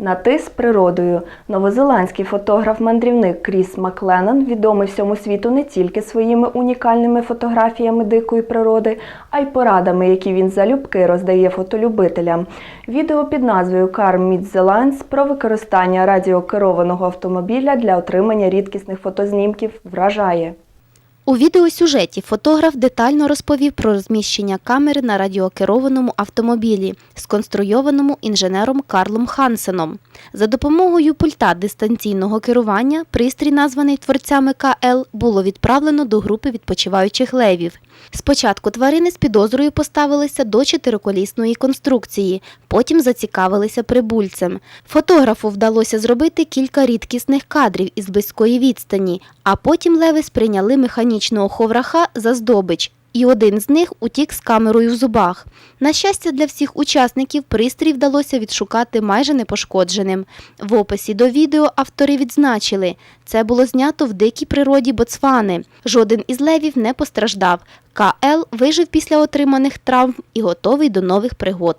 На ти з природою. Новозеландський фотограф-мандрівник Кріс Макленнон відомий всьому світу не тільки своїми унікальними фотографіями дикої природи, а й порадами, які він залюбки роздає фотолюбителям. Відео під назвою Car Meets the Lines про використання радіокерованого автомобіля для отримання рідкісних фотознімків вражає. У відеосюжеті фотограф детально розповів про розміщення камери на радіокерованому автомобілі, сконструйованому інженером Карлом Хансеном. За допомогою пульта дистанційного керування пристрій, названий творцями КЛ, було відправлено до групи відпочиваючих левів. Спочатку тварини з підозрою поставилися до чотириколісної конструкції, потім зацікавилися прибульцем. Фотографу вдалося зробити кілька рідкісних кадрів із близької відстані, а потім леви сприйняли механічного ховраха за здобич. І один з них утік з камерою в зубах. На щастя, для всіх учасників пристрій вдалося відшукати майже непошкодженим. В описі до відео автори відзначили, це було знято в дикій природі Боцвани. Жоден із левів не постраждав. КЛ вижив після отриманих травм і готовий до нових пригод.